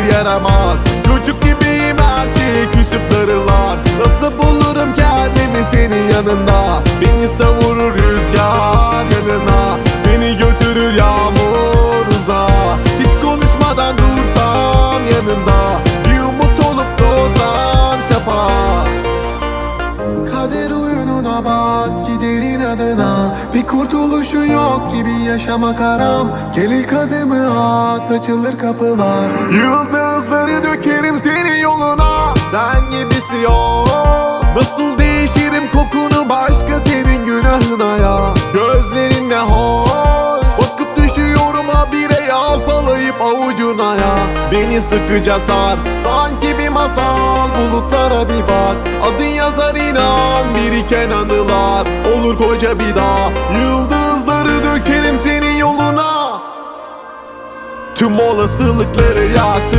bir yaramaz. Çocuk gibiyim her şeye küsüp darılar. Nasıl bulurum kendimi senin yanında? Beni savurur rüzgar yanına. Seni götürür yağmur uzağa. Hiç konuşmadan dursam yanında. Bir umut olup doğsan şafak Kader oyununa bak giderin adına Bir kurtuluşu yok gibi yaşamak haram. Gel ilk adımı at açılır kapılar. Yıldızları dökerim senin yoluna. Sen gibisi yok Nasıl değişirim kokunu başka tenin günahına ya? Gözlerinle hoş. Bakıp düşüyorum habire yalpalayıp avucuna ya. Beni sıkıca sar Sanki bir masal bulutlara bir bak. Adın yazar inan biriken anılar Olur koca bir dağ. Yıldızları dökerim senin yoluna. Tüm olasılıkları yaktı